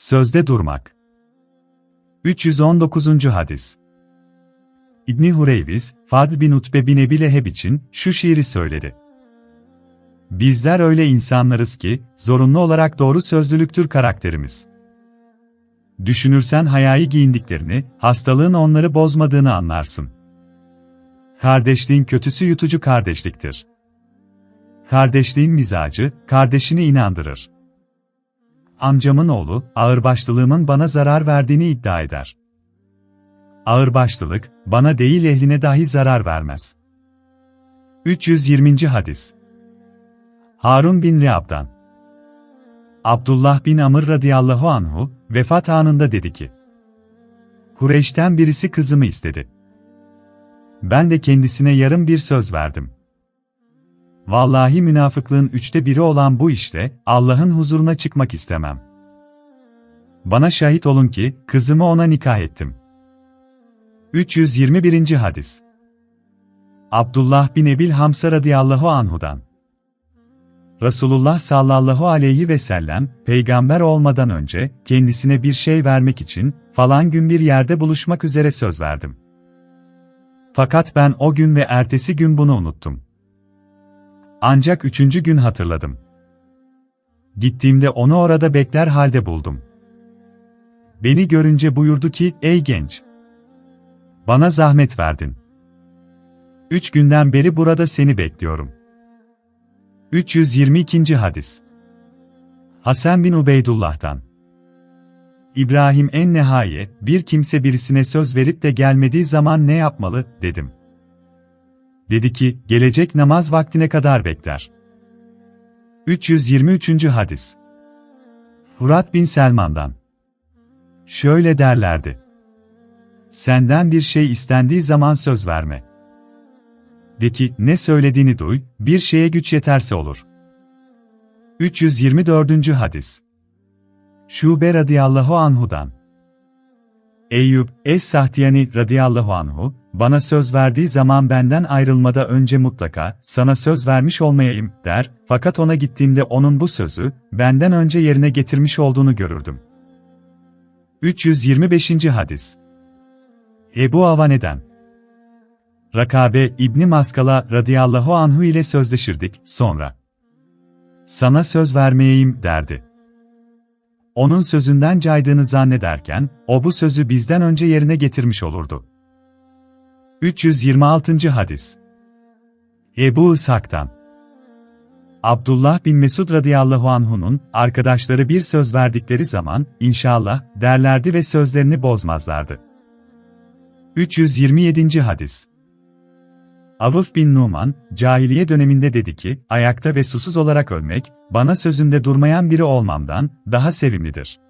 Sözde durmak. 319. hadis. İbni Hureyviz, Fadl bin Utbe bin Ebi Leheb için şu şiiri söyledi. Bizler öyle insanlarız ki, zorunlu olarak doğru sözlülüktür karakterimiz. Düşünürsen hayayı giyindiklerini, hastalığın onları bozmadığını anlarsın. Kardeşliğin kötüsü yutucu kardeşliktir. Kardeşliğin mizacı, kardeşini inandırır. Amcamın oğlu, ağırbaşlılığımın bana zarar verdiğini iddia eder. Ağırbaşlılık, bana değil ehline dahi zarar vermez. 320. hadis Harun bin Riab'dan Abdullah bin Amr radıyallahu anhu, vefat anında dedi ki, Kureyş'ten birisi kızımı istedi. Ben de kendisine yarım bir söz verdim. Vallahi münafıklığın üçte biri olan bu işte, Allah'ın huzuruna çıkmak istemem. Bana şahit olun ki, kızımı ona nikah ettim. 321. Hadis Abdullah bin Ebil Hamsa radıyallahu anhudan Resulullah sallallahu aleyhi ve sellem, peygamber olmadan önce, kendisine bir şey vermek için, falan gün bir yerde buluşmak üzere söz verdim. Fakat ben o gün ve ertesi gün bunu unuttum. Ancak üçüncü gün hatırladım. Gittiğimde onu orada bekler halde buldum. Beni görünce buyurdu ki, ey genç! Bana zahmet verdin. Üç günden beri burada seni bekliyorum. 322. Hadis Hasan bin Ubeydullah'tan İbrahim en nehaye, bir kimse birisine söz verip de gelmediği zaman ne yapmalı, dedim. Dedi ki, gelecek namaz vaktine kadar bekler. 323. Hadis Furat bin Selman'dan Şöyle derlerdi. Senden bir şey istendiği zaman söz verme. De ki, ne söylediğini duy, bir şeye güç yeterse olur. 324. Hadis Şube radıyallahu anhudan Eyüp, Es-Sahtiyani radıyallahu anhu, bana söz verdiği zaman benden ayrılmada önce mutlaka, sana söz vermiş olmayayım, der, fakat ona gittiğimde onun bu sözü, benden önce yerine getirmiş olduğunu görürdüm. 325. Hadis Ebu Avane'den Rakabe İbni Maskala radıyallahu anhu ile sözleşirdik, sonra. Sana söz vermeyeyim, derdi. Onun sözünden caydığını zannederken, o bu sözü bizden önce yerine getirmiş olurdu. 326. Hadis Ebu İshak'tan Abdullah bin Mesud radıyallahu anhu'nun arkadaşları bir söz verdikleri zaman, inşallah, derlerdi ve sözlerini bozmazlardı. 327. Hadis Avuf bin Numan, cahiliye döneminde dedi ki, ayakta ve susuz olarak ölmek, bana sözünde durmayan biri olmamdan, daha sevimlidir.